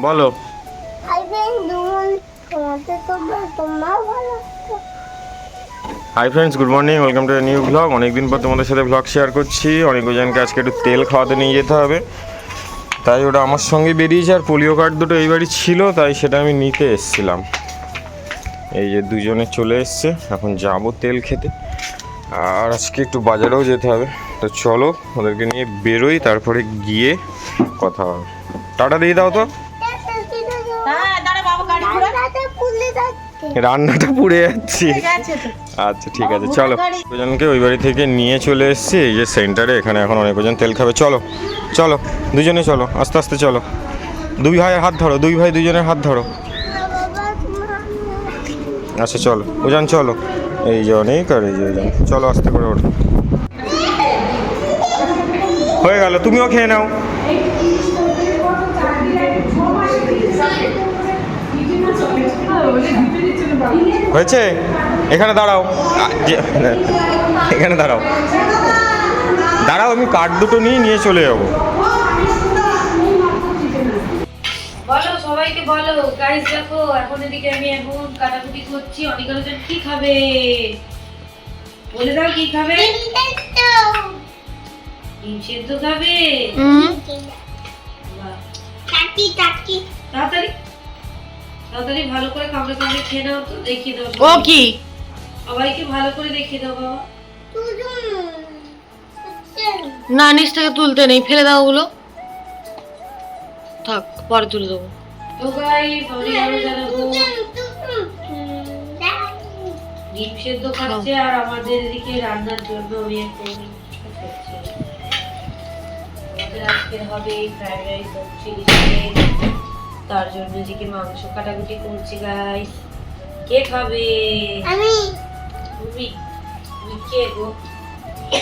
বলো। Hi friends good morning welcome to new blog অনেকদিন পর তোমাদের সাথে ব্লগ শেয়ার করছি। অনেক জনকে আজকে একটু তেল খাওয়াতে নিয়ে যেতে হবে। তাই ওটা আমার সঙ্গে বেরিয়েছে আর পোলিও কার্ড দুটো এই বাড়ি ছিল তাই সেটা আমি নিতে এসেছিলাম। এই যে দুজনে চলে এসছে। এখন যাব তেল খেতে। আর আজকে একটু বাজারেও যেতে হবে। তো চলো ওদেরকে নিয়ে বেরোই তারপরে গিয়ে কথা হবে। টাটা দিয়ে দাও তো। রান্নাটা পুড়ে যাচ্ছি। আচ্ছা ঠিক আছে চলো। দুজনকে ওই বাড়ি থেকে নিয়ে চলে এসেছি এই যে সেন্টারে এখানে এখন অনেকজন তেল খাবে। চলো চলো দুজনে চলো আস্তে আস্তে চলো। দুই ভাইয়ের হাত ধরো দুই ভাই দুজনের হাত ধরো। আচ্ছা চলো ওজন চলো। এই যে অনেক আর এই যে ওজন চলো আস্তে করে ওঠো। হয়ে গেল তুমিও খেয়ে নাও। হয়েছে? এখানে দাঁড়াও। এখানে দাঁড়াও। দাঁড়াও আমি কার্ড দুটো নিয়ে নিয়ে চলে যাব। বলো সবাইকে বলো। গাইস দেখো এখন এদিকে আমি এখন কাটাকুটি করছি। অনেক জন কি খাবে? বলে দাও কি খাবে? ডিম সেদ্ধ খাবে? তাড়াতাড়ি। তাড়াতাড়ি ভালো করে কামড়ে কামড়ে খেয়ে নাও তো দেখিয়ে দাও। ও কি? সবাইকে ভালো করে দেখিয়ে দাও বাবা। না নিচ থেকে তুলতে নেই ফেলে দাও ওগুলো। থাক পরে তুলে দেবো। তো গাইস অনেক আরও জানাব। ডিম সেদ্ধ খাচ্ছে আর আমাদের এদিকে রান্নার জন্য আমি করছি। আজকে হবে ফ্রাইড রাইস চিলি চিকেন তার জন্য এদিকে মাংস কাটাকুটি করছি গাইস কে খাবে? আমি। তুমি। তুমি কে গো?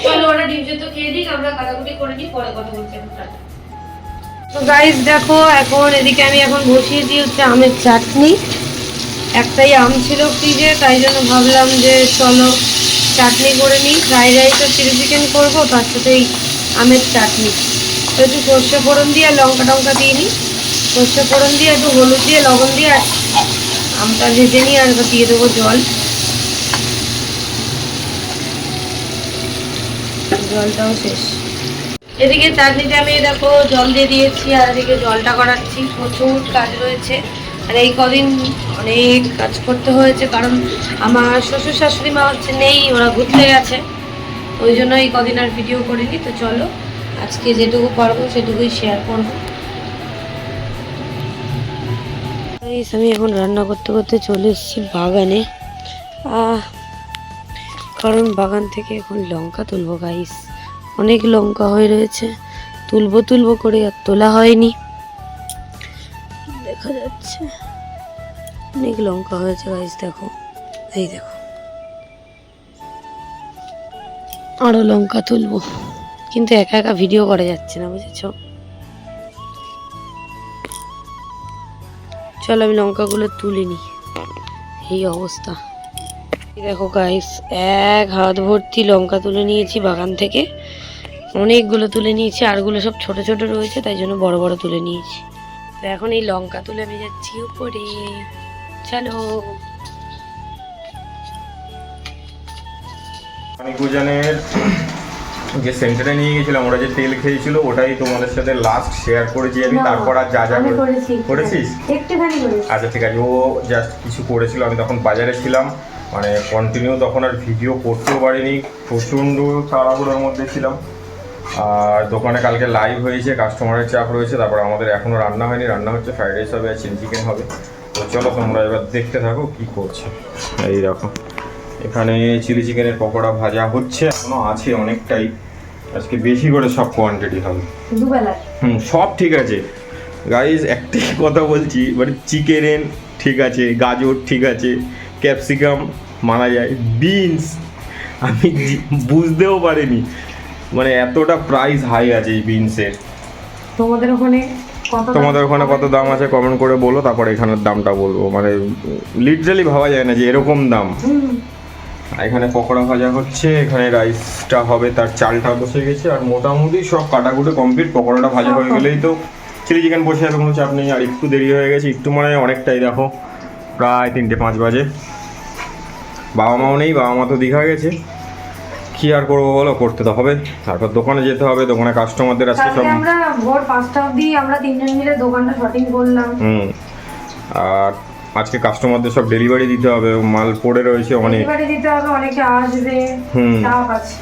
চলো ওরা ডিম সেদ্ধ খেয়ে দিক আমরা কাটাকুটি করে নিই পরে কথা বলছি এখন টাটা। তো গাইস দেখো এখন এদিকে আমি এখন বসিয়ে দিই হচ্ছে আমের চাটনি। একটাই আম ছিল ফ্রিজে তাই জন্য ভাবলাম যে চলো চাটনি করে নিই। ফ্রাইড রাইস আর চিলি চিকেন করব তার সাথে এই আমের চাটনি। তো একটু সর্ষে ফোড়ন দিয়ে আর লঙ্কা টঙ্কা দিয়ে নিই। সর্ষে ফোড়ন দিয়ে, একটু হলুদ দিয়ে, লবণ দিয়ে আমটা ভেজে নিয়ে আর দিয়ে দেবো জল। জলটাও শেষ। এদিকে চাটনিতে আমি দেখো জল দিয়ে দিয়েছি আর এদিকে জলটা করাচ্ছি। প্রচুর কাজ রয়েছে। আর এই কদিন অনেক কাজ করতে হয়েছে কারণ আমার শ্বশুর শাশুড়ি মা হচ্ছে নেই, ওরা ঘুরতে গেছে। ওই জন্য এই কদিন আর ভিডিও করিনি। তো চলো, আজকে যেটুকু পারব সেটুকুই শেয়ার করব। আমি এখন রান্না করতে করতে চলে এসেছি বাগানে। কারণ বাগান থেকে এখন লঙ্কা তুলবো গাইস অনেক লঙ্কা হয়ে রয়েছে। তুলবো তুলবো করে আর তোলা হয়নি। দেখা যাচ্ছে। অনেক লঙ্কা হয়েছে গাইস দেখো। এই দেখো। আরও লঙ্কা তুলবো। কিন্তু একা একা ভিডিও করা যাচ্ছে না, বুঝেছ? চলো আমি লঙ্কাগুলো তুলে নিই। এই অবস্থা। দেখো গাইস এক হাত ভর্তি লঙ্কা তুলে নিয়েছি বাগান থেকে। অনেকগুলো তুলে নিয়েছি, আরগুলো সব ছোট ছোট রয়েছে, তাই জন্য বড় বড় তুলে নিয়েছি। তো এখন এই লঙ্কা তুলে আমি যাচ্ছি উপরে। চলো। গুজানের যে সেন্টারে নিয়ে গেছিলাম ওরা যে তেল খেয়েছিল ওটাই তোমাদের সাথে লাস্ট শেয়ার করেছি। আমি তারপর আর যা যা করে- করেছিস? আচ্ছা ঠিক আছে। ও জাস্ট কিছু করেছিল আমি তখন বাজারে ছিলাম। মানে কন্টিনিউ তখন আর ভিডিও করতেও পারিনি। প্রচণ্ড তাড়াহুড়োর মধ্যে ছিলাম। আর দোকানে কালকে লাইভ হয়েছে কাস্টমারের চাপ রয়েছে তারপর আমাদের এখনও রান্না হয়নি। রান্না হচ্ছে ফ্রাইড রাইস হবে আর চিলি চিকেন হবে। তো চলো তোমরা এবার দেখতে থাকো কী করছে। এই দেখো। এখানে চিলি চিকেনের পকোড়া ভাজা হচ্ছে এখনও আছে অনেকটাই। আজকে বেশি করে সব কোয়ান্টিটি হবে। হুম সব ঠিক আছে। গাইজ একটাই কথা বলছি মানে চিকেন ঠিক আছে গাজর ঠিক আছে ক্যাপসিকাম মানা যায় বিনস আমি বুঝতেও পারিনি। মানে এতটা প্রাইস হাই আছে এই বিনসের তোমাদের ওখানে তোমাদের ওখানে কত দাম আছে কমেন্ট করে বলো তারপর এখানের দামটা বলব। মানে লিটারালি ভাবা যায় না যে এরকম দাম। এখানে পকোড়া ভাজা হচ্ছে এখানে রাইসটা হবে তার চালটা বসে গেছে আর মোটামুটি সব কাটাকুটি কমপ্লিট পকোড়াটা ভাজা হয়ে গেলেই তো চিলি চিকেন বসে যাবে কোনো চাপ নেই আর একটু দেরি হয়ে গেছে একটু মানে অনেকটাই দেখো প্রায় তিনটে পাঁচ বাজে। বাবা মাও নেই বাবা মা তো দীঘা গেছে। কি আর করব বলো করতে তো হবে। তারপর দোকানে যেতে হবে দোকানে কাস্টমারদের আজকে সব আমরা ভোর পাঁচটা অবধি আমরা তিনজন মিলে দোকানটা শটিং করলাম। হুম আর আজকে কাস্টমারদের সব ডেলিভারি দিতে হবে মাল পড়ে রয়েছে অনেক। ডেলিভারি দিতে হবে অনেকে আসবে হুম। চাপ আছে।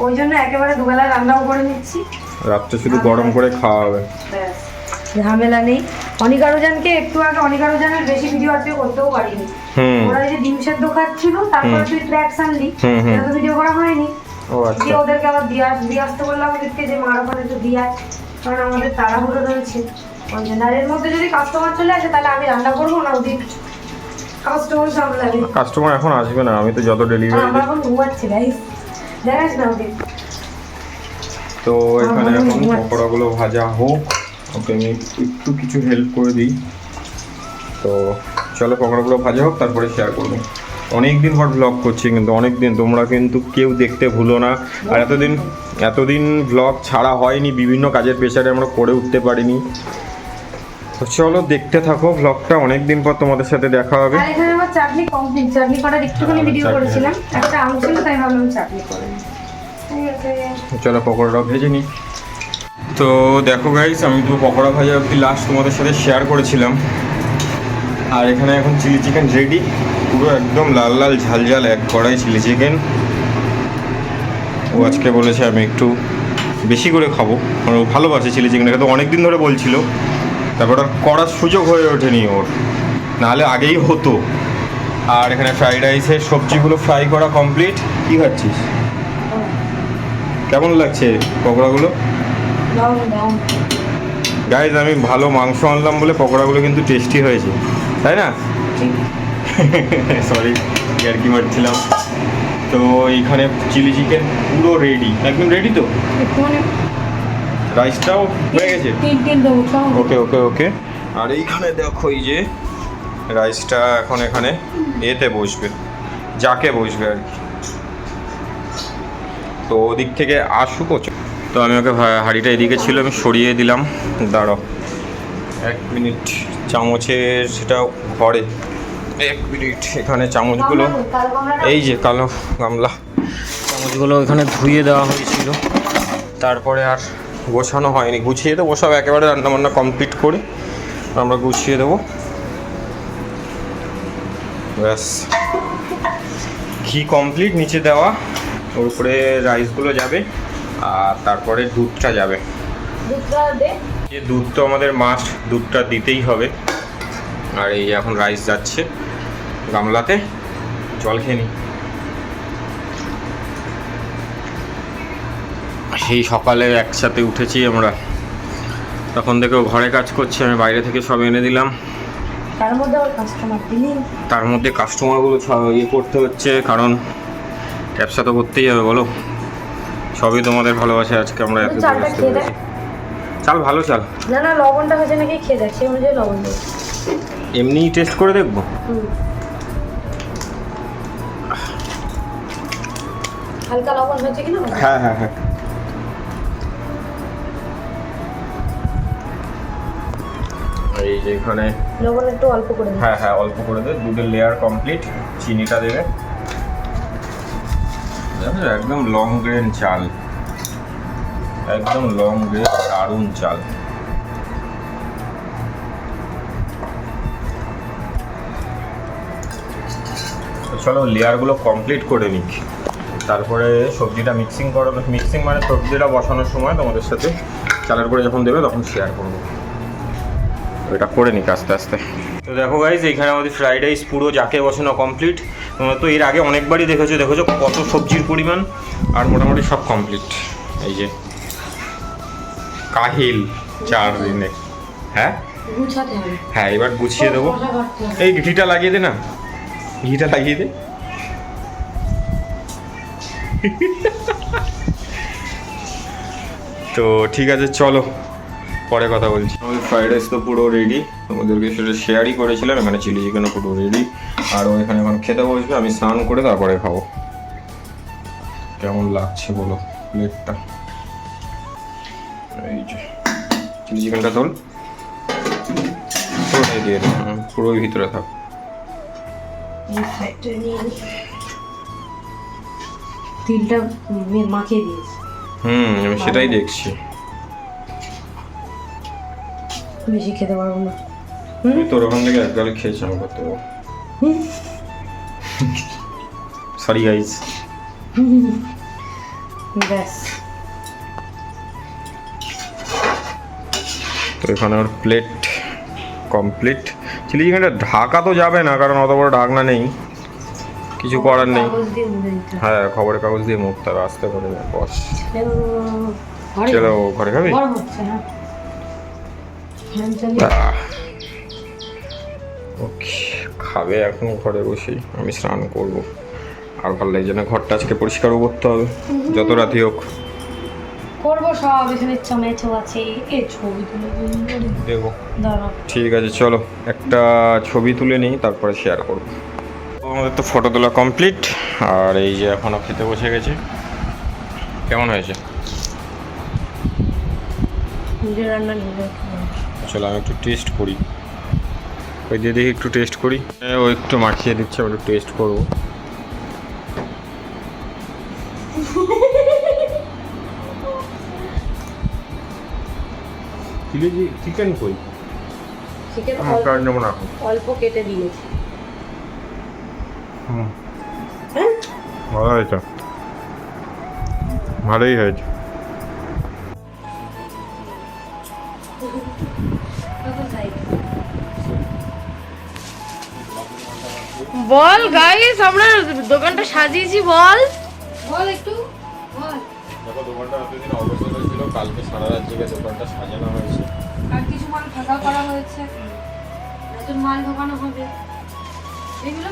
ওই জন্য একেবারে দুবেলা রান্নাও করে নিচ্ছি। রাত্রে শুধু গরম করে খাওয়া হবে। ঝামেলা নেই। অনিকারোজানকে একটু আগে অনিকারোজানের বেশি ভিডিও আজকে করতেও পারিনি। ওরা যে ডিম সেদ্ধ খাচ্ছিল তারপরে তুই ট্র্যাক্স আনলি। সেটা তো ভিডিও করা হয়নি। ও আচ্ছা। দিয়ে ওদেরকে আবার দিয়ে আস দিয়ে আসতে বললাম ওদেরকে যে মার ওখানে একটু দিয়ে কারণ আমাদের তাড়াহুড়ো রয়েছে। ওই জন্য এর মধ্যে যদি কাস্টমার চলে আসে তাহলে আমি রান্না করব না? ওদিন কাস্টমার সামলাবে। কাস্টমার এখন আসবে না আমি তো যত ডেলিভারি আমরা এখন ঘুমাচ্ছি গাইস দেখাস না ওদিন তো এখানে এখন পকোড়াগুলো ভাজা হোক ওকে আমি একটু কিছু হেল্প করে দিই। তো চলো পকোড়াগুলো ভাজা হোক তারপরে শেয়ার করব। অনেক দিন পর ব্লগ করছি কিন্তু অনেক দিন তোমরা কিন্তু কেউ দেখতে ভুলো না। আর এতদিন এতদিন ব্লগ ছাড়া হয়নি বিভিন্ন কাজের পেশারে আমরা করে উঠতে পারিনি। তো চলো দেখতে থাকো ব্লগটা অনেক দিন পর তোমাদের সাথে দেখা হবে। আর এখানে আমার চাটনি কমপ্লিট চাটনি করার একটুখানি হ্যাঁ, ভিডিও করেছিলাম। একটা আম ছিল তাই ভাবলাম চাটনি করে চলো পকোড়াটাও ভেজে নিই। তো দেখো গাইস আমি তো পকোড়া ভাজা অব্দি লাস্ট তোমাদের সাথে শেয়ার করেছিলাম। আর এখানে এখন চিলি চিকেন রেডি পুরো একদম লাল লাল ঝাল ঝাল এক কড়াই চিলি চিকেন ও আজকে বলেছে আমি একটু বেশি করে খাব। কারণ ও ভালোবাসে চিলি চিকেনটাকে তো অনেক দিন ধরে বলছিল তারপর করার সুযোগ হয়ে ওঠেনি ওর। নাহলে আগেই হতো। আর এখানে ফ্রাইড রাইসের সবজিগুলো ফ্রাই করা কমপ্লিট কী খাচ্ছিস? কেমন লাগছে পকোড়াগুলো? গাইজ আমি ভালো মাংস আনলাম বলে পকোড়াগুলো কিন্তু টেস্টি হয়েছে। তাই না? সরি আর কি মারছিলাম। তো এইখানে চিলি চিকেন পুরো রেডি একদম রেডি তো? রাইসটাও হয়ে গেছে? ওকে ওকে ওকে আর এইখানে দেখো এই যে রাইসটা এখন এখানে এতে বসবে যাকে বসবে আর কি। তো ওদিক থেকে আসুক তো আমি ওকে হাঁড়িটা এদিকে ছিল আমি সরিয়ে দিলাম। দাঁড়াও। এক মিনিট চামচের সেটা ঘরে। এক মিনিট এখানে চামচগুলো এই যে কালো গামলা। চামচগুলো এখানে ধুয়ে দেওয়া হয়েছিল। তারপরে আর গোছানো হয়নি। গুছিয়ে দেবো সব একেবারে রান্নাবান্না কমপ্লিট করে। আমরা গুছিয়ে দেবো। ব্যাস। ঘি কমপ্লিট নিচে দেওয়া। ওর উপরে রাইসগুলো যাবে আর তারপরে দুধটা যাবে। যে দুধ তো আমাদের মাস্ট দুধটা দিতেই হবে। আর এই এখন রাইস যাচ্ছে গামলাতে। জল খেয়ে নি। সেই সকালে একসাথে উঠেছি আমরা। তখন থেকে ও ঘরে কাজ করছে আমি বাইরে থেকে সব এনে দিলাম। তার মধ্যে কাস্টমার তার মধ্যে কাস্টমারগুলো ইয়ে করতে হচ্ছে কারণ ব্যবসা তো করতেই হবে বলো। সবই তোমাদের ভালোবাসে আজকে আমরা এত পেরেছি চাল ভালো চাল। না না লবণটা হয়েছে নাকি খেয়ে দেখ সেই অনুযায়ী লবণ দেবো। এমনিই টেস্ট করে দেখব? হালকা লবণ হয়েছে কিনা হ্যাঁ হ্যাঁ হ্যাঁ। যে এখানে লবণ একটু অল্প করে হ্যাঁ হ্যাঁ অল্প করে দে। দুধের লেয়ার কমপ্লিট চিনিটা দেবে। একদম লং গ্রেন চাল। একদম লং গ্রেন দারুণ চাল। চলো লেয়ারগুলো কমপ্লিট করে নিক তারপরে সবজিটা মিক্সিং করো মিক্সিং মানে সবজিটা বসানোর সময় তোমাদের সাথে চালের করে যখন দেবে তখন শেয়ার করব। তো এটা করে নিক আস্তে আস্তে। তো দেখো গাইজ এখানে আমাদের ফ্রাইড রাইস পুরো যাকে বসানো কমপ্লিট তোমরা তো এর আগে অনেকবারই দেখেছ দেখেছ কত সবজির পরিমাণ। আর মোটামুটি সব কমপ্লিট এই যে কাহিল চার দিনে। হ্যাঁ? হ্যাঁ এবার গুছিয়ে দেবো। এই ঘিটা লাগিয়ে দে না। ঘিটা লাগিয়ে দে। তো ঠিক আছে চলো। পরে কথা বলছি। আমাদের ফ্রাইড রাইস তো পুরো রেডি তোমাদেরকে সেটা শেয়ারই করেছিলাম এখানে চিলি চিকেনও পুরো রেডি আর ও এখানে এখন খেতে বসবে আমি স্নান করে তারপরে খাব। কেমন লাগছে বলো প্লেটটা এই যে চিলি চিকেনটা তোল। পুরোটাই দিয়ে হুম, পুরোই ভিতরে থাক। তিলটা মাখিয়ে দিয়েছি। হুম আমি সেটাই দেখছি। বেশি খেতে পারব না। আমি তোর ওখান থেকে এক গালে খেয়েছি আমি করতে সরি গাইজ ব্যাস। তো এখানে ওর প্লেট কমপ্লিট চিলি চিকেনটা ঢাকা তো যাবে না কারণ অত বড় ঢাকনা নেই। কিছু করার নেই। হ্যাঁ খবরের কাগজ দিয়ে মুখ হবে আসতে করে বস। চলো ঘরে খাবি? খাবে এখন ঘরে বসেই আমি স্নান করব। আর ভালো লাগছে না ঘরটা আজকে পরিষ্কারও করতে হবে যত রাতি হোক। করব সব এখানে টমেটো আছে এ ছবি তুলে দিন। ঠিক আছে চলো একটা ছবি তুলে নিই তারপরে শেয়ার করব। আমাদের তো ফটো তোলা কমপ্লিট আর এই যে এখনও খেতে বসে গেছে। কেমন হয়েছে? রান্না চলো আমি একটু টেস্ট করি। ওই দিয়ে দেখি একটু টেস্ট করি। হ্যাঁ, ও একটু মাখিয়ে দিচ্ছে আমি একটু টেস্ট করব। চিকেন কই? চিকেন অল্প কেটে দিয়েছি। হুম। হ্যাঁ? ভালো হয়েছে। ভালোই হয়েছে। বল গাইস আমরা দোকানটা সাজিয়েছি বল। বল একটু বল। দেখো দোকানটা এতদিন হয়েছিল কালকে সারা রাত জেগে দোকানটা সাজানো হয়েছে। আর কিছু মাল ফাঁকা করা হয়েছে। নতুন মাল ঢোকানো হবে। এগুলো।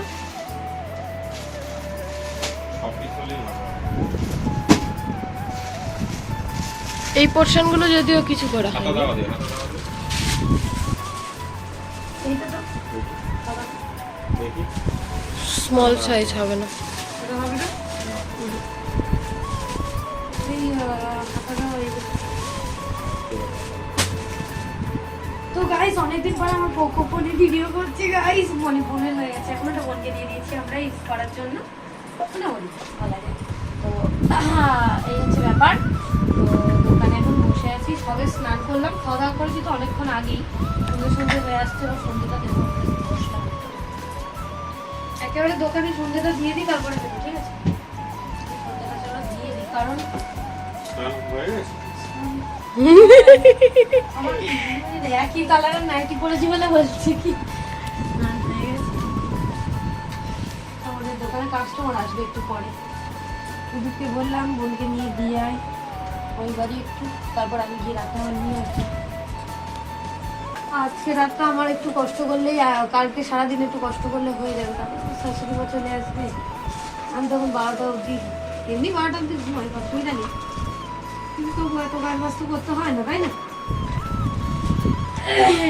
এই পোর্শনগুলো যদিও কিছু করা হয়। এইটা তো দেখি। স্মল সাইজ হবে না। তো গাইস অনেকদিন পর আমার পোকো ফোনে ভিডিও করছি গাইস মনে ফোনে হয়ে গেছে। এখন একটা বোনকে দিয়ে দিয়েছি আমরা ইউজ করার জন্য। না বলি, বলা এই হচ্ছে ব্যাপার। তো, দোকানে এখন বসে আছি। সবে স্নান করলাম। খাওয়া দাওয়া করেছি তো অনেকক্ষণ আগেই। সন্ধ্যে সন্ধ্যে হয়ে আসছে, এবার সন্ধ্যেটা মতো। একেবারে দোকানে সন্ধ্যেটা দিয়ে দিই তারপরে দেবো ঠিক আছে? সন্ধ্যেটা চলো দিয়ে দিই কারণ হয়ে? একই কালারের নাইটি পরেছি বলে বলছি কি? স্নান আমাদের দোকানে কাস্টমার আসবে একটু পরে। বললাম বোনকে নিয়ে দিয়ে আয়। ওই বাড়ি একটু তারপর আমি গিয়ে আমার নিয়ে আসি আজকে রাতটা আমার একটু কষ্ট করলেই কালকে সারাদিন একটু কষ্ট করলে হয়ে যাবে। আমার শাশুড়ি মা চলে আসবে। আমি তখন বারোটা অবধি, এমনি বারোটা অবধি ঘুমাই অসুবিধা নেই। কিন্তু তবু এত কাজ তো করতে হয় না, তাই না?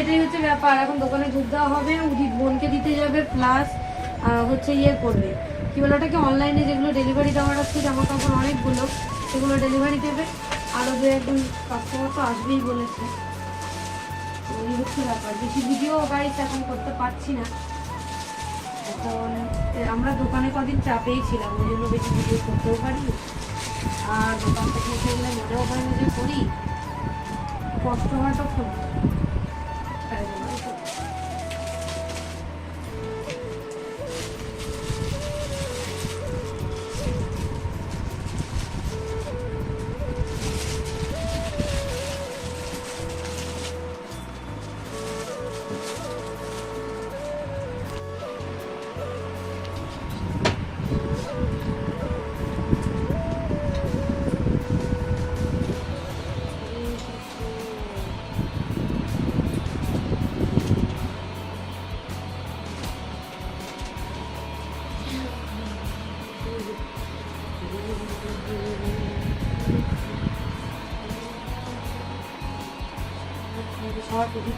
এটাই হচ্ছে ব্যাপার। এখন দোকানে দুধ দেওয়া হবে, উদিত বোনকে দিতে যাবে প্লাস হচ্ছে ইয়ে করবে। কি বলে ওটাকে? অনলাইনে যেগুলো ডেলিভারি দেওয়ার আছে, জামা কাপড় অনেকগুলো, সেগুলো ডেলিভারি দেবে। আরও দু একজন কাস্টমার তো আসবেই বলেছে। তো এই হচ্ছে ব্যাপার। বেশি ভিডিও গাইস এখন করতে পারছি না। এখন আমরা দোকানে কদিন চাপেই ছিলাম, ওই জন্য বেশি ভিডিও করতেও পারি আর দোকান থেকে এসে মনেও হয় না যে করি। কষ্ট হয় প্রতি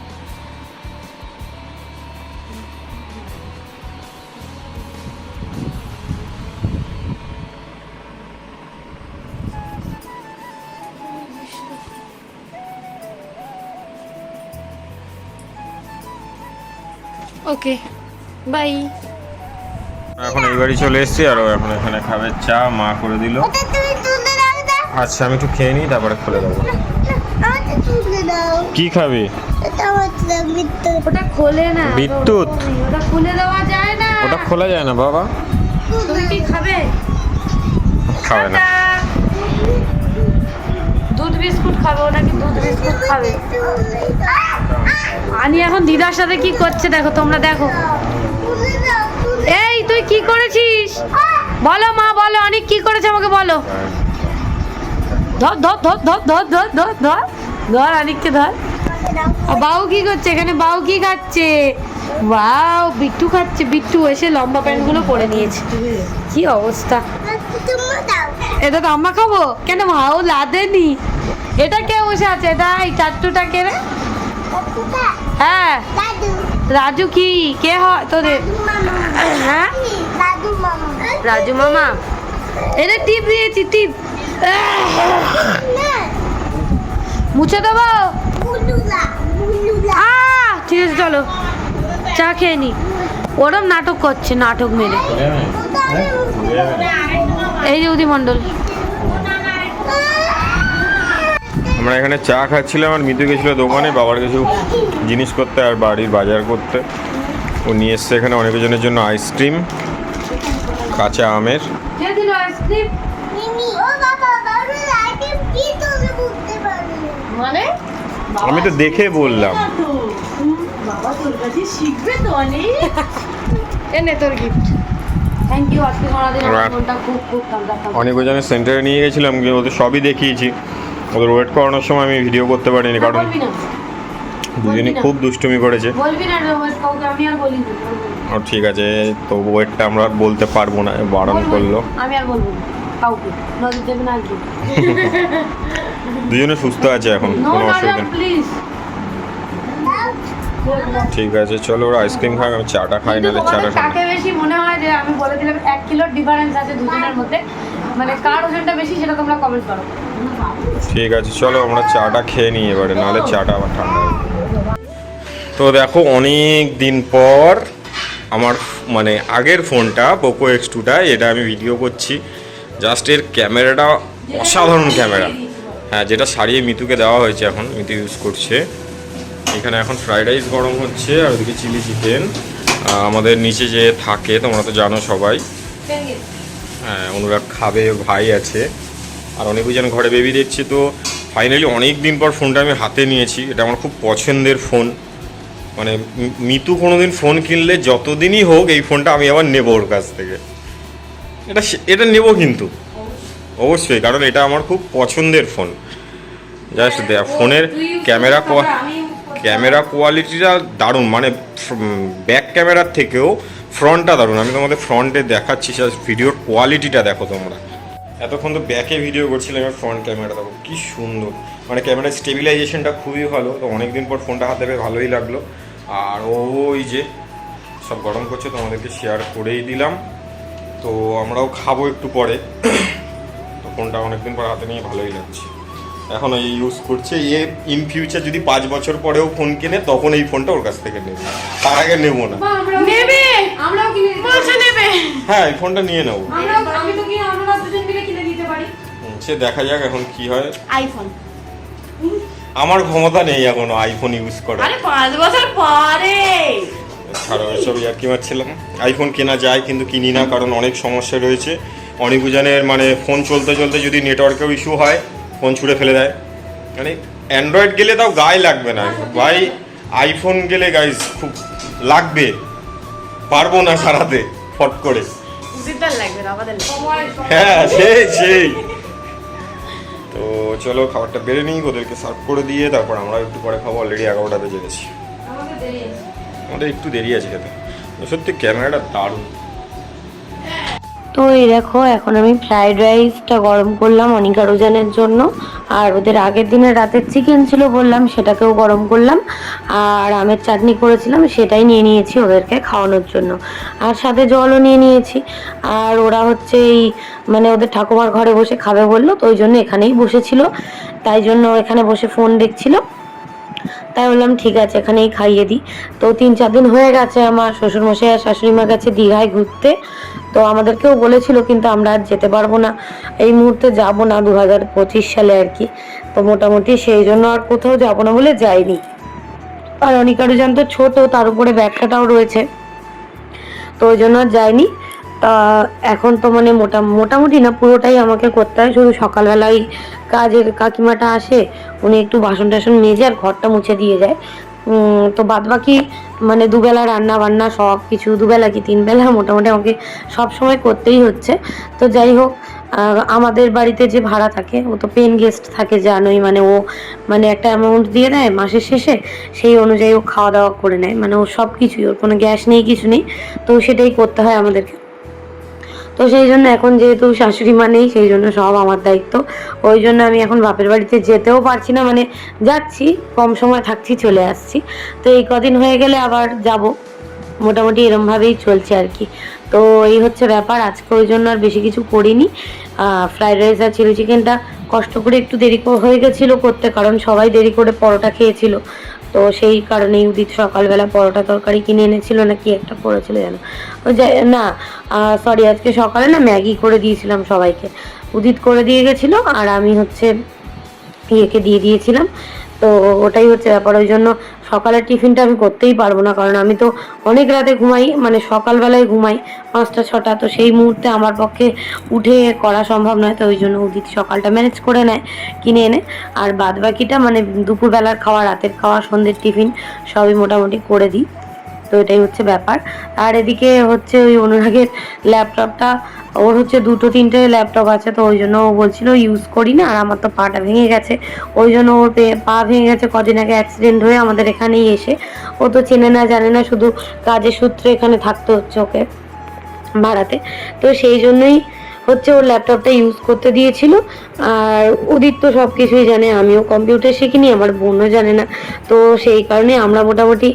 ওকে বাই। এখন এই বাড়ি চলে এসেছি আর ও এখন এখানে খাবে চা মা করে দিল। আচ্ছা আমি একটু খেয়ে নিই তারপরে খুলে দেবো। কি খাবি? ওটা খোলে না বিদ্যুৎ ওটা খুলে দেওয়া যায় না ওটা খোলা যায় না বাবা তুমি কি খাবে খাবে না দুধ বিস্কুট খাবে ও নাকি দুধ বিস্কুট খাবে আনি এখন দিদার সাথে কি করছে দেখো তোমরা দেখো এই তুই কি করেছিস বলো মা বলো অনেক কি করেছে আমাকে বলো ধর ধর ধর ধর ধর ধর ধর ধর ধর অনেককে ধর বাউ কি করছে? এখানে বাউ কি খাচ্ছে? বাউ, বিট্টু খাচ্ছে। বিট্টু এসে লম্বা প্যান্টগুলো পরে নিয়েছে। কি অবস্থা? এটা তো আমরা খাব? কেন মাও লাদেনি? এটা কে বসে আছে? এটা এই চাট্টুটা কে রে? হ্যাঁ। রাজু কি? কে হয় তোদের? হ্যাঁ? রাজু মামা। এটা টিপ দিয়েছি, টিপ। মুছে দেবো? ঠিক আছে চলো। চা খেয়ে নি। ওরম নাটক করছে নাটক মেরে। এই যে উদি মণ্ডল আমরা এখানে চা খাচ্ছিলাম আর মিতু গেছিল দোকানে বাবার কিছু জিনিস করতে আর বাড়ির বাজার করতে। ও নিয়ে এসছে এখানে অনেকজনের জন্য আইসক্রিম কাঁচা আমের। আমি তো আইসক্রিম মিমি শিখবে তো অনেক। এনে তোর গিফট অনেক ওজনের সেন্টারে নিয়ে গেছিলাম ওদের সবই দেখিয়েছি। ওদের ওয়েট করানোর সময় আমি ভিডিও করতে পারিনি কারণ দুজনে খুব দুষ্টুমি করেছে। ঠিক আছে তো ওয়েটটা আমরা আর বলতে পারব না বারণ করল। দুজনে সুস্থ আছে এখন কোনো অসুবিধা ঠিক আছে চলো ওরা আইসক্রিম খাক আমি চাটা খাই নাহলে চাটা কাকে বেশি মনে হয় যে আমি বলে দিলাম এক কিলোর ডিফারেন্স আছে দুজনের মধ্যে? মানে কার ওজনটা বেশি সেটা তোমরা কমেন্ট করো। ঠিক আছে চলো আমরা চাটা খেয়ে নিই এবারে নাহলে চাটা আবার ঠান্ডা তো দেখো অনেক দিন পর আমার মানে আগের ফোনটা পোকো এক্স টুটা এটা আমি ভিডিও করছি। জাস্ট এর ক্যামেরাটা অসাধারণ ক্যামেরা। হ্যাঁ যেটা সারিয়ে মিতুকে দেওয়া হয়েছে এখন মিতু ইউজ করছে। এখানে এখন ফ্রাইড রাইস গরম হচ্ছে আর ওদিকে চিলি চিকেন আমাদের নিচে যে থাকে তোমরা তো জানো সবাই। হ্যাঁ অনুরাগ খাবে ভাই আছে। আর অনেক যেন ঘরে বেবি দেখছি তো ফাইনালি অনেক দিন পর ফোনটা আমি হাতে নিয়েছি। এটা আমার খুব পছন্দের ফোন মানে মিতু কোনোদিন ফোন কিনলে যতদিনই হোক এই ফোনটা আমি আবার নেব ওর কাছ থেকে। এটা এটা নেব কিন্তু। অবশ্যই কারণ এটা আমার খুব পছন্দের ফোন জাস্ট ফোনের ক্যামেরা ক্যামেরা কোয়ালিটিটা দারুণ মানে ব্যাক ক্যামেরার থেকেও ফ্রন্টটা দারুণ। আমি তোমাদের ফ্রন্টে দেখাচ্ছি ভিডিওর কোয়ালিটিটা দেখো তোমরা। এতক্ষণ তো ব্যাকে ভিডিও করছিলাম এবার ফ্রন্ট ক্যামেরা দেখো, কি সুন্দর। মানে ক্যামেরার স্টেবিলাইজেশনটা খুবই ভালো, তো অনেকদিন পর ফোনটা হাতে পেয়ে ভালোই লাগল। আর ওই যে, সব গরম করছে, তোমাদেরকে শেয়ার করেই দিলাম। তো আমরাও খাব একটু পরে। তো ফোনটা অনেকদিন পর হাতে নিয়ে ভালোই লাগছে। এখন এই ইউজ করছে। এ ইন ফিউচার যদি পাঁচ বছর পরেও ফোন কেনে তখন এই ফোনটা ওর কাছ থেকে নেবে। তার আগে নেব না। নেবে? আমরাও কিনে বলছে নেবে। হ্যাঁ এই ফোনটা নিয়ে নেব। আমি তো কি আমরা দুজন মিলে কিনে দিতে পারি। সে দেখা যাক এখন কি হয়। আইফোন আমার ক্ষমতা নেই এখনও আইফোন ইউজ করার। আরে পাঁচ বছর পরে। ছাড়ো এসব আর কি মারছিলাম আইফোন কেনা যায় কিন্তু কিনি না কারণ অনেক সমস্যা রয়েছে। অনেক জনের মানে ফোন চলতে চলতে যদি নেটওয়ার্কেও ইস্যু হয় ফোন ছুঁড়ে ফেলে দেয়। মানে অ্যান্ড্রয়েড গেলে তাও গায়ে লাগবে না। ভাই আইফোন গেলে গাইজ খুব লাগবে। পারব না সারাতে ফট করে। হ্যাঁ সেই সেই। তো চলো খাবারটা বেড়ে নিই ওদেরকে সার্ভ করে দিয়ে তারপর আমরা একটু পরে খাব অলরেডি এগারোটা বেজে গেছি। আমাদের দেরি আছে। আমাদের একটু দেরি আছে খেতে। সত্যি ক্যামেরাটা দারুণ। তো এই দেখো, এখন আমি ফ্রাইড রাইসটা গরম করলাম অনিকা রোজানের জন্য। আর ওদের আগের দিনের রাতের চিকেন ছিল বললাম, সেটাকেও গরম করলাম। আর আমের চাটনি করেছিলাম, সেটাই নিয়ে নিয়েছি ওদেরকে খাওয়ানোর জন্য। আর সাথে জলও নিয়ে নিয়েছি। আর ওরা হচ্ছে এই মানে ওদের ঠাকুমার ঘরে বসে খাবে বলল, তো ওই জন্য এখানেই বসেছিল। তাই জন্য এখানে বসে ফোন দেখছিল। তাই বললাম, ঠিক আছে, এখানেই খাইয়ে দিই। তো তিন চার দিন হয়ে গেছে আমার শ্বশুরমশাই আর শাশুড়ি মা গেছে দীঘায় ঘুরতে। তো আমাদেরকেও বলেছিল কিন্তু আমরা আর যেতে পারব না। এই মুহূর্তে যাব না দু হাজার পঁচিশ সালে আর কি। তো মোটামুটি সেই জন্য আর কোথাও যাব না বলে যাইনি। আর অনিকারুজান তো ছোট, তার উপরে ব্যাখ্যাটাও রয়েছে। তো ওই জন্য আর যাইনি। এখন তো মানে মোটা, মোটামুটি না, পুরোটাই আমাকে করতে হয়। শুধু সকালবেলায় কাজের কাকিমাটা আসে, উনি একটু বাসন টাসন মেজে আর ঘরটা মুছে দিয়ে যায়। তো বাদ বাকি মানে দুবেলা রান্না বান্না সব কিছু, দুবেলা কি তিন বেলা মোটামুটি আমাকে সব সময় করতেই হচ্ছে। তো যাই হোক আমাদের বাড়িতে যে ভাড়া থাকে, ও তো পেন গেস্ট থাকে জানোই মানে ও মানে একটা অ্যামাউন্ট দিয়ে দেয় মাসের শেষে, সেই অনুযায়ী ও খাওয়া দাওয়া করে নেয়। মানে ও সব কিছুই ওর কোনো গ্যাস নেই, কিছু নেই। তো সেটাই করতে হয় আমাদেরকে। তো সেই জন্য এখন যেহেতু শাশুড়ি মা নেই, সেই জন্য সব আমার দায়িত্ব। ওই জন্য আমি এখন বাপের বাড়িতে যেতেও পারছি না মানে যাচ্ছি, কম সময় থাকছি, চলে আসছি। তো এই কদিন হয়ে গেলে আবার যাব। মোটামুটি এরমভাবেই চলছে আর কি। তো এই হচ্ছে ব্যাপার, আজকে ওই জন্য আর বেশি কিছু করিনি। ফ্রাইড রাইস আর চিলি চিকেনটা কষ্ট করে একটু দেরি হয়ে গেছিল করতে, কারণ সবাই দেরি করে পরোটা খেয়েছিল। তো সেই কারণেই উদিত সকালবেলা পরোটা তরকারি কিনে এনেছিল না কি একটা করেছিল যেন। না সরি আজকে সকালে না ম্যাগি করে দিয়েছিলাম সবাইকে। উদিত করে দিয়ে গেছিল আর আমি হচ্ছে ইয়েকে দিয়ে দিয়েছিলাম। তো ওটাই হচ্ছে ব্যাপার। ওই জন্য সকালে টিফিনটা আমি করতেই পারব না, কারণ আমি তো অনেক রাতে ঘুমাই মানে সকালবেলায় ঘুমাই পাঁচটা, ছটা, তো সেই মুহূর্তে আমার পক্ষে উঠে করা সম্ভব নয়, তো ওই জন্য উদিত সকালটা ম্যানেজ করে নেয়, কিনে এনে। আর বাদ বাকিটা মানে দুপুরবেলার খাওয়া, রাতের খাওয়া, সন্ধ্যের টিফিন সবই মোটামুটি করে দিই। তো এটাই হচ্ছে ব্যাপার। আর এদিকে হচ্ছে ওই অনুরাগের ল্যাপটপটা, ওর হচ্ছে দুটো তিনটে ল্যাপটপ আছে, তো ওই জন্য ও বলছিল ইউজ করি না, আর আমার তো পাটা ভেঙে গেছে। ওই জন্য ওর পা ভেঙে গেছে কদিন আগে অ্যাক্সিডেন্ট হয়ে আমাদের এখানেই এসে। ও তো চেনে না, জানে না, শুধু কাজের সূত্রে এখানে থাকতে হচ্ছে ওকে ভাড়াতে। তো সেই জন্যই হচ্ছে ওর ল্যাপটপটা ইউজ করতে দিয়েছিল। আর উদিত তো সব কিছুই জানে, আমিও কম্পিউটার শিখিনি, আমার বোনও জানে না। তো সেই কারণে আমরা মোটামুটি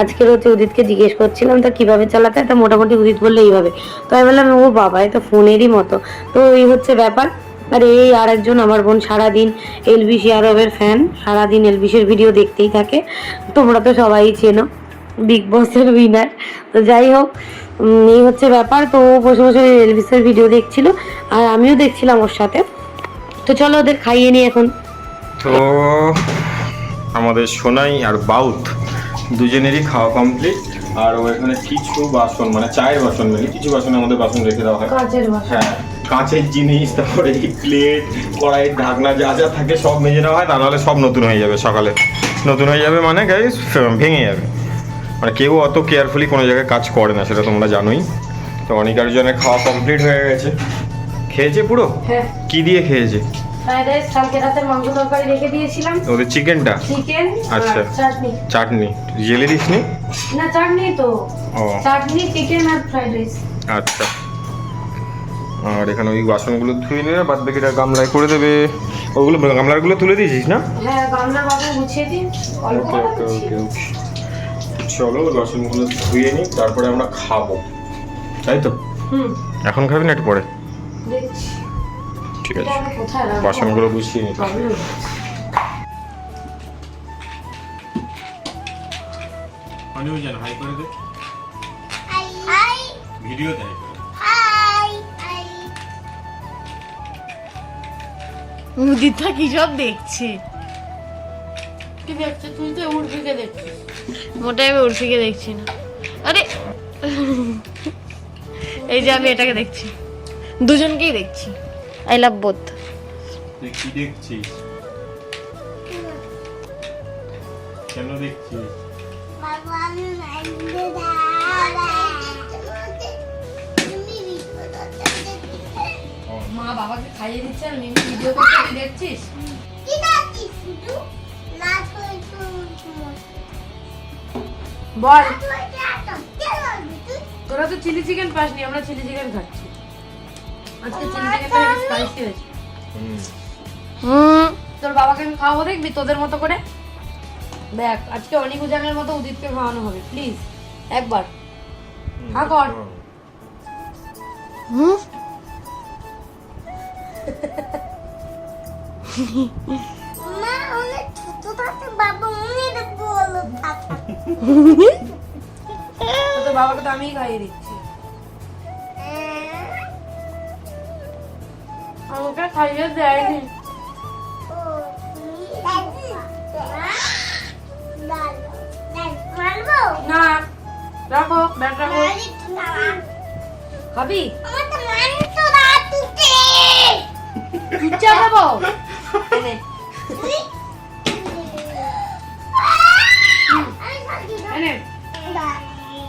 আজকের হচ্ছে উদিতকে জিজ্ঞেস করছিলাম, তা কীভাবে চালাতে? তা মোটামুটি উদিত বললে, এইভাবে। তো আমি বললাম, ও বাবা এ তো ফোনেরই মতো। তো এই হচ্ছে ব্যাপার। আর এই আর একজন আমার বোন সারাদিন এলবিসি আরবের ফ্যান সারাদিন এলবিসের ভিডিও দেখতেই থাকে। তোমরা তো সবাই চেনো বিগ বসের উইনার তো যাই হোক এই হচ্ছে ব্যাপার। তো ও বসে বসে এলভিসের ভিডিও দেখছিল আর আমিও দেখছিলাম ওর সাথে। তো চলো ওদের খাইয়ে নিই এখন। তো আমাদের সোনাই আর বাউথ দুজনেরই খাওয়া কমপ্লিট আর ও এখানে কিছু বাসন মানে চায়ের বাসন নেই কিছু বাসন আমাদের বাসন রেখে দেওয়া হয়। হ্যাঁ কাঁচের জিনিস তারপরে প্লেট কড়াইয়ের ঢাকনা যা যা থাকে সব মেজে নেওয়া হয় তা নাহলে সব নতুন হয়ে যাবে সকালে। নতুন হয়ে যাবে মানে গাইস ভেঙে যাবে। মানে কেউ অত কেয়ারফুলি কোনো জায়গায় কাজ করে না সেটা তোমরা জানোই। তো জন্য খাওয়া কমপ্লিট হয়ে গেছে। খেয়েছে পুরো? হ্যাঁ। কি দিয়ে খেয়েছে? ওদের চিকেনটা? চিকেন আচ্ছা। চাটনি। চাটনি। জেলে দিসনি? না চাটনি তো। ও। চাটনি চিকেন আর ফ্রাইড রাইস। আচ্ছা। আর এখানে ওই বাসনগুলো ধুয়ে নিয়ে বাদ বাকিটা গামলায় করে দেবে। ওগুলো গামলাগুলো তুলে দিয়েছিস না? হ্যাঁ গামলা বাবু গুছিয়ে দিন ওকে ওকে ওকে ওকে। চলো বাসনগুলো ধুয়ে নিই তারপরে আমরা খাব। তাই তো? হুম। এখন খাবি না একটু পরে? ঠিক আছে। বাসনগুলো গুছিয়ে নিই প্রবলেম হাই করে দে। হাই ভিডিও দেয় হাই হাই কি সব দেখছে? কি দেখছিস তুই তো উর্ফিকে দেখছিস। মোটাই আমি উর্ফিকে দেখছি না। আরে এই যে আমি এটাকে দেখছি। দুজনকেই দেখছি। আই লাভ বোথ তুই কি দেখছিস? কেন দেখছিস? বাবা আমি মাইন্ডে দাঁড়া তুমি মা বাবাকে খাইয়ে দিচ্ছে আর মিমি ভিডিও করতে দেখছিস? কি দেখছিস বল। তোরা তো চিলি চিকেন পাসনি আমরা চিলি চিকেন খাচ্ছি। আজকে চিলি চিকেনটা স্পাইসি হয়েছে। হুম। তোর বাবাকে আমি খাওয়াবো দেখবি তোদের মতো করে? দেখ আজকে অনিক উজানের মতো উদিতকে খাওয়ানো হবে প্লিজ একবার। হ্যাঁ কর। হুম। তো বাবাকে তো আমিই খাইয়ে দিচ্ছি। আমাকে খাইয়ে দেয়নি। না রাখো ব্যাগ রাখো। খাবি? খাব?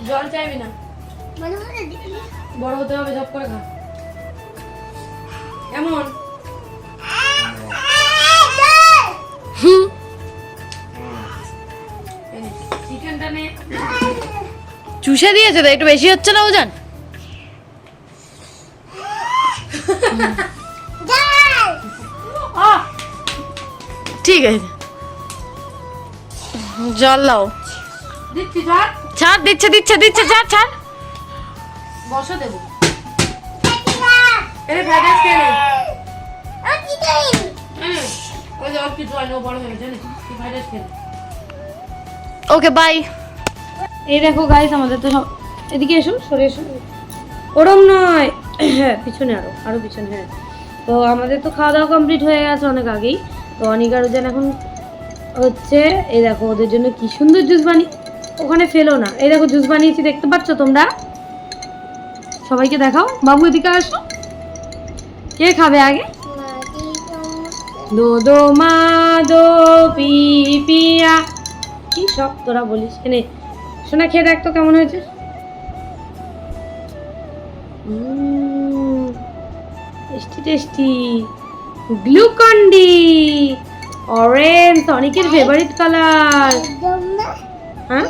জল চাইবি না। বড় হতে হবে সব করে খা। এমন চিকেনটা চুষে দিয়েছে তো একটু বেশি হচ্ছে না ওজন? ঠিক আছে। জল দাও। দিচ্ছি ছাড় ছাড় দিচ্ছে দিচ্ছে দিচ্ছে ছাড় ছাড়। বসো দেবো। ওই যে বড় হয়ে। ওকে বাই এই দেখো গাইস আমাদের তো সব এদিকে এসো সরে এসো। ওরম নয়। হ্যাঁ পিছনে আরও আরও পিছনে হ্যাঁ। তো আমাদের তো খাওয়া দাওয়া কমপ্লিট হয়ে গেছে অনেক আগেই। তো অনিকা রোজান এখন হচ্ছে এই দেখো ওদের জন্য কি সুন্দর জুস বানিয়ে ওখানে ফেলো না। এই দেখো জুস বানিয়েছি দেখতে পাচ্ছ তোমরা? সবাইকে দেখাও। বাবু এদিকে আসো। কে খাবে আগে? দো দো মা দো পি পিয়া। কি সব তোরা বলিস? এনে শোনা খেয়ে দেখ তো কেমন হয়েছে। Tasty tasty. Glucon D orange অনেকের ফেভারিট কালার হ্যাঁ?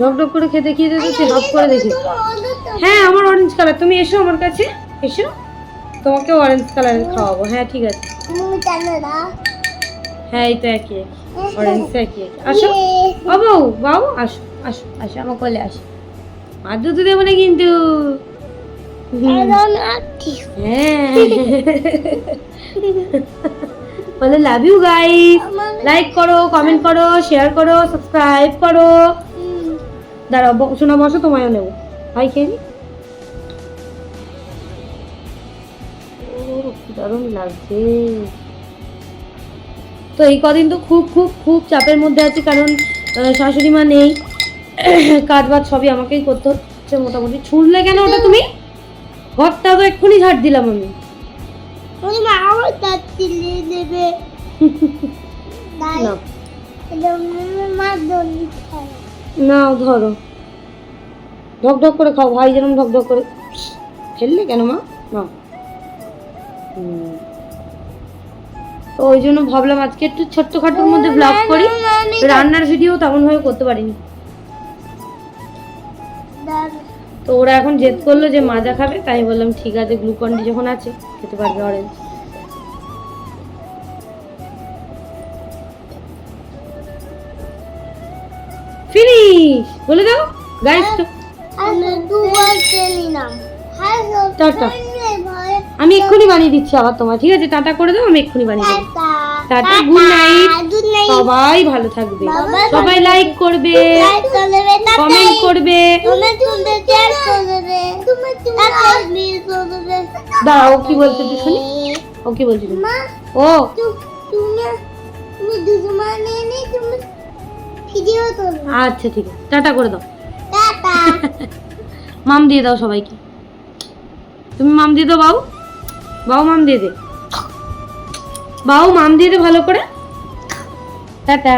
ঢক করে খেতে খেয়ে দেখেছি হাফ করে দেখি। হ্যাঁ আমার অরেঞ্জ কালার। তুমি এসো আমার কাছে এসো। তোমাকে অরেঞ্জ কালার খাওয়াবো। হ্যাঁ ঠিক আছে। হ্যাঁ এই তো একই অরেঞ্জ একই একই। আসো। ও বউ বাবু আসো আসো আসো আমার কোলে আসো। আর দুধ দেবো না কিন্তু। হ্যাঁ। বলে লাভ ইউ গাইস লাইক করো কমেন্ট করো শেয়ার করো সাবস্ক্রাইব করো। দাঁড়াও শোনা, বসো, তোমায়ও নেব। ভাই, খেয়ে নি। দারুণ লাগছে। তো এই কদিন তো খুব খুব খুব চাপের মধ্যে আছি, কারণ শাশুড়ি মা নেই। কাজ বাজ সবই আমাকেই করতে হচ্ছে, মোটামুটি। ছুঁড়লে কেন ওটা তুমি? ঘরটা তো এক্ষুনি ঝাড় দিলাম আমি। তুমি মা আমার দাঁত চিলিয়ে দেবে তাই না মা দড়ি নাও ধরো ঢক ঢক করে খাও ভাই যেরকম ঢক ঢক করে ফেললে কেন মা হুম। তো ওই জন্য ভাবলাম আজকে একটু ছোট্টখাটোর মধ্যে ব্লগ করি রান্নার ভিডিও তেমন ভাবে করতে পারিনি তো ওরা এখন জেদ করল যে মাজা খাবে তাই বললাম ঠিক আছে গ্লুকন ডি যখন আছে খেতে পারবে অরেঞ্জ ফিনিশ! বলে দাও গাইস টাটা। আমি এক্ষুনি বানিয়ে দিচ্ছি আবার তোমার ঠিক আছে? টাটা করে দাও আমি এক্ষুনি বানিয়ে দেবো। টাটা গুড নাইট সবাই ভালো থাকবে। সবাই লাইক করবে। করবে। কমেন্ট করবে দাঁড়াও ও কি বলছে তুই শুনি? ও কি বলছিল? মা ও। আচ্ছা ঠিক আছে। টাটা করে দাও। মাম দিয়ে দাও সবাইকে। তুমি মাম দিয়ে দাও বাবু। বাবু মাম দিয়ে দে। বাবু মাম দিয়ে দে ভালো করে? টাটা।